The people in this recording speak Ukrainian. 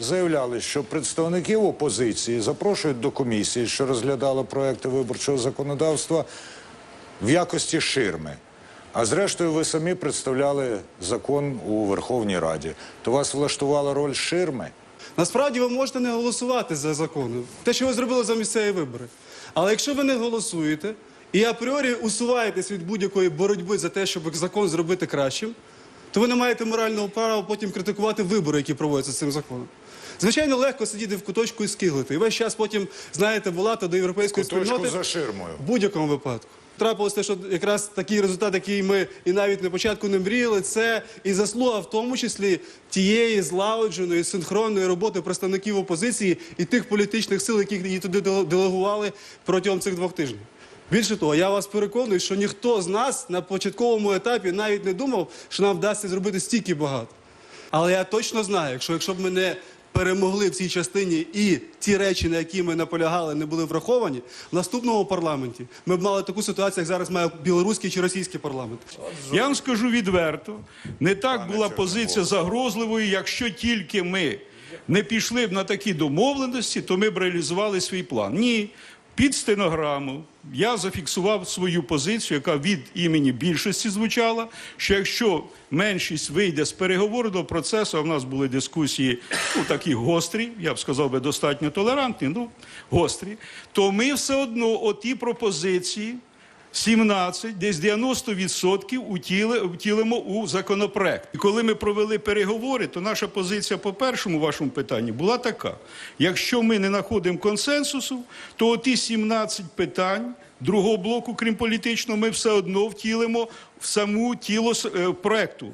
заявляли, що представників опозиції запрошують до комісії, що розглядала проекти виборчого законодавства в якості ширми. А зрештою, ви самі представляли закон у Верховній Раді. То вас влаштувала роль ширми? Насправді ви можете не голосувати за закони, те, що ви зробили за місцеві вибори. Але якщо ви не голосуєте і апріорі усуваєтесь від будь-якої боротьби за те, щоб закон зробити кращим, то ви не маєте морального права потім критикувати вибори, які проводяться з цим законом. Звичайно, легко сидіти в куточку і скиглити. І весь час потім, знаєте, волати до європейської Куточку спільноти за ширмою. в будь-якому випадку. Трапилось те, що якраз такий результат, який ми і навіть на початку не мріяли, це і заслуга в тому числі тієї злагодженої синхронної роботи представників опозиції і тих політичних сил, які її туди делегували протягом цих двох тижнів. Більше того, я вас переконую, що ніхто з нас на початковому етапі навіть не думав, що нам вдасться зробити стільки багато. Але я точно знаю, якщо, якщо б ми не перемогли в цій частині і ті речі, на які ми наполягали, не були враховані, в наступному парламенті ми б мали таку ситуацію, як зараз має білоруський чи російський парламент. Я вам скажу відверто, не так була позиція загрозливою, якщо тільки ми не пішли б на такі домовленості, то ми б реалізували свій план. Ні. Під стенограму я зафіксував свою позицію, яка від імені більшості звучала, що якщо меншість вийде з переговорного процесу, а в нас були дискусії ну, такі гострі, я б сказав би достатньо толерантні, ну гострі, то ми все одно оті пропозиції 17, десь 90% утіли, втілимо у законопроект. І коли ми провели переговори, то наша позиція по першому вашому питанні була така: якщо ми не знаходимо консенсусу, то оті 17 питань другого блоку, крім політичного, ми все одно втілимо в саму тіло е, проекту.